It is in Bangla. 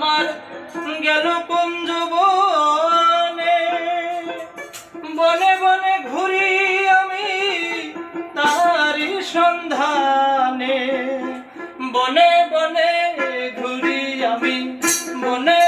আমার গেল পঞ্জবনে। বনে বনে ঘুরি আমি তারি সন্ধানে। বনে বনে ঘুরি আমি বনে